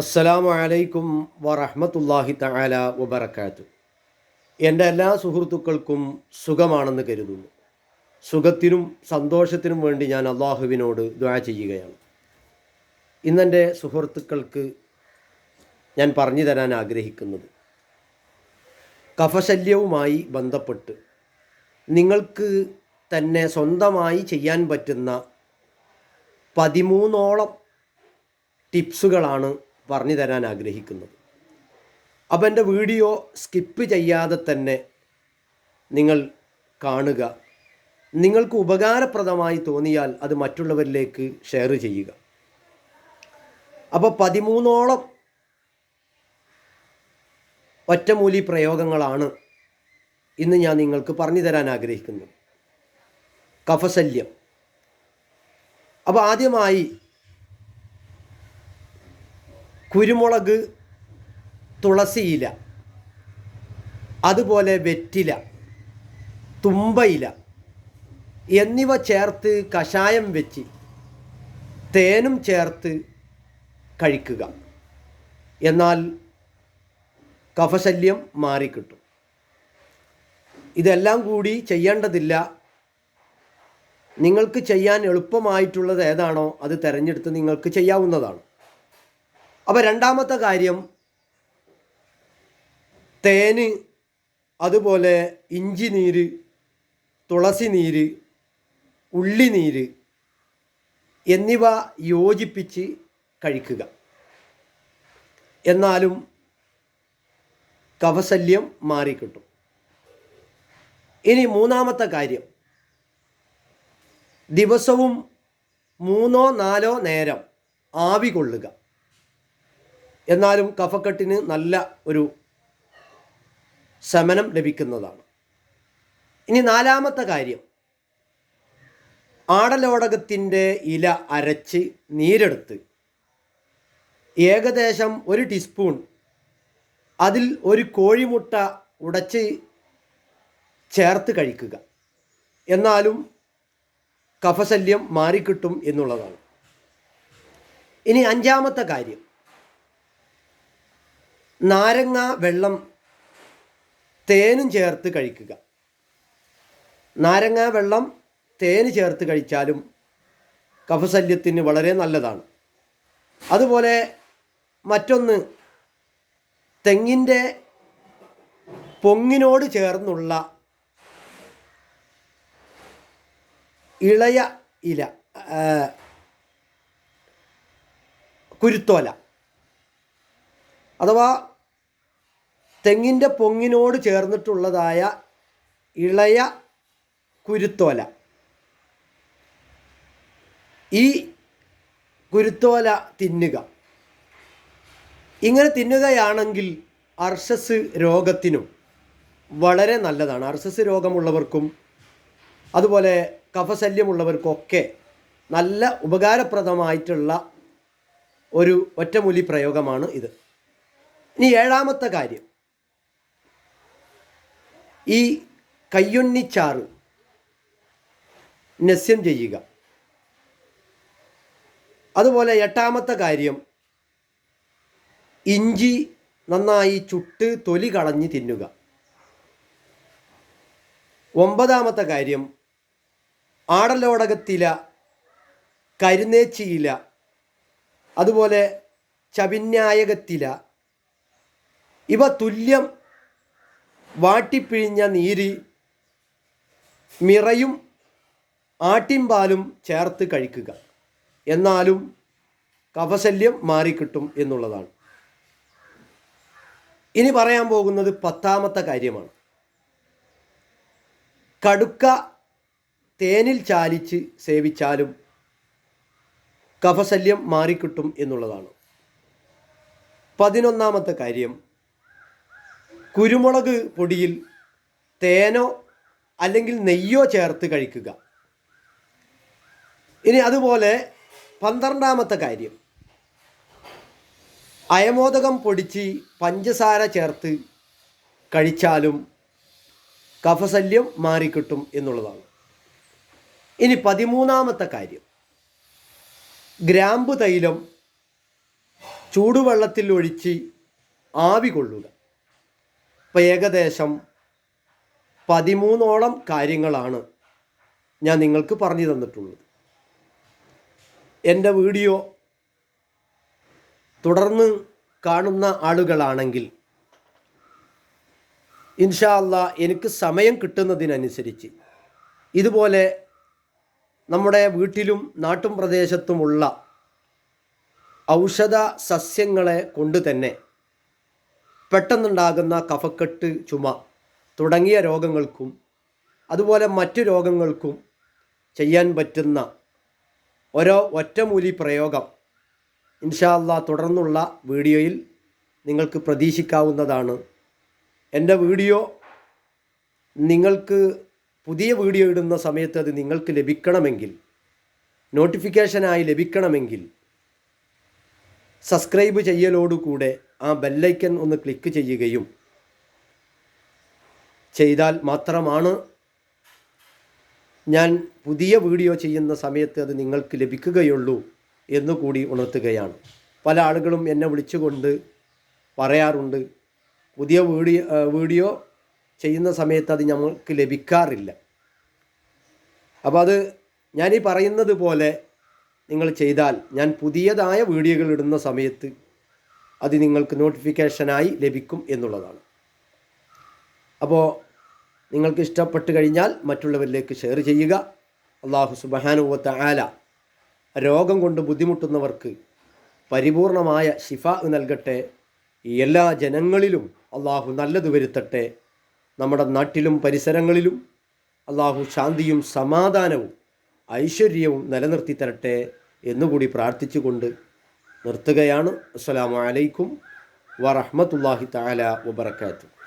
അസ്സലാമു അലൈക്കും വറഹ്മത്തുള്ളാഹി തആല വബറകാത്തു എന്റെ എല്ലാ സുഹൃത്തുക്കൾക്കും സുഖമാണെന്ന് കരുതുന്നു. സുഖത്തിനും സന്തോഷത്തിനും വേണ്ടി ഞാൻ അള്ളാഹുവിനോട് ദ്വാ ചെയ്യുകയാണ്. ഇന്നെന്റെ സുഹൃത്തുക്കൾക്ക് ഞാൻ പറഞ്ഞു തരാൻ ആഗ്രഹിക്കുന്നത്. കഫശല്യവുമായി ബന്ധപ്പെട്ട് നിങ്ങൾക്ക് തന്നെ സ്വന്തമായി ചെയ്യാൻ പറ്റുന്ന പതിമൂന്നോളം ടിപ്സുകളാണ് പറഞ്ഞു തരാൻ ആഗ്രഹിക്കുന്നത്. അപ്പം എന്റെ വീഡിയോ സ്കിപ്പ് ചെയ്യാതെ തന്നെ നിങ്ങൾ കാണുക. നിങ്ങൾക്ക് ഉപകാരപ്രദമായി തോന്നിയാൽ അത് മറ്റുള്ളവരിലേക്ക് ഷെയർ ചെയ്യുക. അപ്പോൾ പതിമൂന്നോളം ഒറ്റമൂലി പ്രയോഗങ്ങളാണ് ഇന്ന് ഞാൻ നിങ്ങൾക്ക് പറഞ്ഞു തരാൻ ആഗ്രഹിക്കുന്നത്. കഫശല്യം. അപ്പോൾ ആദ്യമായി കുരുമുളക് തുളസിയില അതുപോലെ വെറ്റില തുമ്പയില എന്നിവ ചേർത്ത് കഷായം വെച്ച് തേനും ചേർത്ത് കഴിക്കുക. എന്നാൽ കഫശല്യം മാറിക്കിട്ടും. ഇതെല്ലാം കൂടി ചെയ്യേണ്ടതില്ല. നിങ്ങൾക്ക് ചെയ്യാൻ എളുപ്പമായിട്ടുള്ളത് ഏതാണോ അത് തിരഞ്ഞെടുത്ത് നിങ്ങൾക്ക് ചെയ്യാവുന്നതാണ്. അപ്പോൾ രണ്ടാമത്തെ കാര്യം തേന് അതുപോലെ ഇഞ്ചി നീര് തുളസി നീര് ഉള്ളിനീര് എന്നിവ യോജിപ്പിച്ച് കഴിക്കുക. എന്നാലും കഫശല്യം മാറിക്കിട്ടും. ഇനി മൂന്നാമത്തെ കാര്യം ദിവസവും മൂന്നോ നാലോ നേരം ആവി കൊള്ളുക. എന്നാലും കഫക്കെട്ടിന് നല്ല ഒരു ശമനം ലഭിക്കുന്നതാണ്. ഇനി നാലാമത്തെ കാര്യം. ആടലോടകത്തിന്റെ ഇല അരച്ച് നീരെടുത്ത് ഏകദേശം ഒരു ടീസ്പൂൺ അതിൽ ഒരു കോഴിമുട്ട ഉടച്ച് ചേർത്ത് കഴിക്കുക. എന്നാലും കഫശല്യം മാറിക്കിട്ടും എന്നുള്ളതാണ്. ഇനി അഞ്ചാമത്തെ കാര്യം. നാരങ്ങ വെള്ളം തേനും ചേർത്ത് കഴിക്കുക. നാരങ്ങ വെള്ളം തേന് ചേർത്ത് കഴിച്ചാലും കഫശല്യത്തിന് വളരെ നല്ലതാണ്. അതുപോലെ മറ്റൊന്ന് തെങ്ങിന്റെ പൊങ്ങിനോട് ചേർന്നുള്ള ഇളയ ഇല കുരുത്തോല. അഥവാ തെങ്ങിന്റെ പൊങ്ങിനോട് ചേർന്നിട്ടുള്ളതായ ഇളയ കുരുത്തോല. ഈ കുരുത്തോല തിന്നുക. ഇങ്ങനെ തിന്നുകയാണെങ്കിൽ അർഷസ് രോഗത്തിനും വളരെ നല്ലതാണ്. അർഷസ് രോഗമുള്ളവർക്കും അതുപോലെ കഫശല്യമുള്ളവർക്കൊക്കെ നല്ല ഉപകാരപ്രദമായിട്ടുള്ള ഒരു ഒറ്റമൂലി പ്രയോഗമാണ് ഇത്. ഇനി ഏഴാമത്തെ കാര്യം. ഈ കയ്യൊന്നിച്ചാറ് നസ്യം ചെയ്യുക. അതുപോലെ എട്ടാമത്തെ കാര്യം ഇഞ്ചി നന്നായി ചുട്ട് തൊലി കളഞ്ഞ് തിന്നുക. ഒമ്പതാമത്തെ കാര്യം ആടലോടകത്തില കരുന്നേച്ചിയില അതുപോലെ ചവിന്യായകത്തില ഇവ തുല്യം വാട്ടിപ്പിഴിഞ്ഞ നീര് മിറയും ആട്ടിൻപാലും ചേർത്ത് കഴിക്കുക. എന്നാലും കഫശല്യം മാറിക്കിട്ടും എന്നുള്ളതാണ്. ഇനി പറയാൻ പോകുന്നത് പത്താമത്തെ കാര്യമാണ്. കടുക്ക തേനിൽ ചാലിച്ച് സേവിച്ചാലും കഫശല്യം മാറിക്കിട്ടും എന്നുള്ളതാണ്. പതിനൊന്നാമത്തെ കാര്യം കുരുമുളക് പൊടിയിൽ തേനോ അല്ലെങ്കിൽ നെയ്യോ ചേർത്ത് കഴിക്കുക. ഇനി അതുപോലെ പന്ത്രണ്ടാമത്തെ കാര്യം. അയമോദകം പൊടിച്ച് പഞ്ചസാര ചേർത്ത് കഴിച്ചാലും കഫശല്യം മാറിക്കിട്ടും എന്നുള്ളതാണ്. ഇനി പതിമൂന്നാമത്തെ കാര്യം. ഗ്രാമ്പു തൈലം ചൂടുവെള്ളത്തിൽ ഒഴിച്ച് ആവി കൊള്ളുക. അപ്പോൾ ഏകദേശം പതിമൂന്നോളം കാര്യങ്ങളാണ് ഞാൻ നിങ്ങൾക്ക് പറഞ്ഞു തന്നിട്ടുള്ളത്. എന്റെ വീഡിയോ തുടർന്ന് കാണുന്ന ആളുകളാണെങ്കിൽ ഇൻഷാല്ല എനിക്ക് സമയം കിട്ടുന്നതിനനുസരിച്ച് ഇതുപോലെ നമ്മുടെ വീട്ടിലും നാട്ടും പ്രദേശത്തുമുള്ള ഔഷധ സസ്യങ്ങളെ കൊണ്ട് തന്നെ പെട്ടെന്നുണ്ടാകുന്ന കഫക്കെട്ട് ചുമ തുടങ്ങിയ രോഗങ്ങൾക്കും അതുപോലെ മറ്റു രോഗങ്ങൾക്കും ചെയ്യാൻ പറ്റുന്ന ഓരോ ഒറ്റമൂലി പ്രയോഗം ഇൻഷാല്ല തുടർന്നുള്ള വീഡിയോയിൽ നിങ്ങൾക്ക് പ്രതീക്ഷിക്കാവുന്നതാണ്. എന്റെ വീഡിയോ നിങ്ങൾക്ക് പുതിയ വീഡിയോ ഇടുന്ന സമയത്ത് അത് നിങ്ങൾക്ക് ലഭിക്കണമെങ്കിൽ നോട്ടിഫിക്കേഷനായി ലഭിക്കണമെങ്കിൽ സബ്സ്ക്രൈബ് ചെയ്യലോടുകൂടെ ആ ബെല്ലൈക്കൻ ഒന്ന് ക്ലിക്ക് ചെയ്യുകയും ചെയ്താൽ മാത്രമാണ് ഞാൻ പുതിയ വീഡിയോ ചെയ്യുന്ന സമയത്ത് അത് നിങ്ങൾക്ക് ലഭിക്കുകയുള്ളൂ എന്നുകൂടി ഉണർത്തുകയാണ്. പല ആളുകളും എന്നെ വിളിച്ചുകൊണ്ട് പറയാറുണ്ട് പുതിയ വീഡിയോ വീഡിയോ ചെയ്യുന്ന സമയത്ത് അത് ഞങ്ങൾക്ക് ലഭിക്കാറില്ല. അപ്പോൾ അത് ഞാനീ പറയുന്നത് പോലെ നിങ്ങൾ ചെയ്താൽ ഞാൻ പുതിയതായ വീഡിയോകൾ ഇടുന്ന സമയത്ത് അത് നിങ്ങൾക്ക് നോട്ടിഫിക്കേഷനായി ലഭിക്കും എന്നുള്ളതാണ്. അപ്പോൾ നിങ്ങൾക്ക് ഇഷ്ടപ്പെട്ട് കഴിഞ്ഞാൽ മറ്റുള്ളവരിലേക്ക് ഷെയർ ചെയ്യുക. അള്ളാഹു സുബഹാനുവത്ത ആല രോഗം കൊണ്ട് ബുദ്ധിമുട്ടുന്നവർക്ക് പരിപൂർണമായ ശിഫ നൽകട്ടെ. എല്ലാ ജനങ്ങളിലും അള്ളാഹു നല്ലത് വരുത്തട്ടെ. നമ്മുടെ നാട്ടിലും പരിസരങ്ങളിലും അള്ളാഹു ശാന്തിയും സമാധാനവും ഐശ്വര്യവും നിലനിർത്തി തരട്ടെ എന്നുകൂടി പ്രാർത്ഥിച്ചുകൊണ്ട് നിർത്തുകയാണ്. അസ്സലാമു അലൈക്കും വറഹ്മത്തുള്ളാഹി തആല വബറകാതുഹു.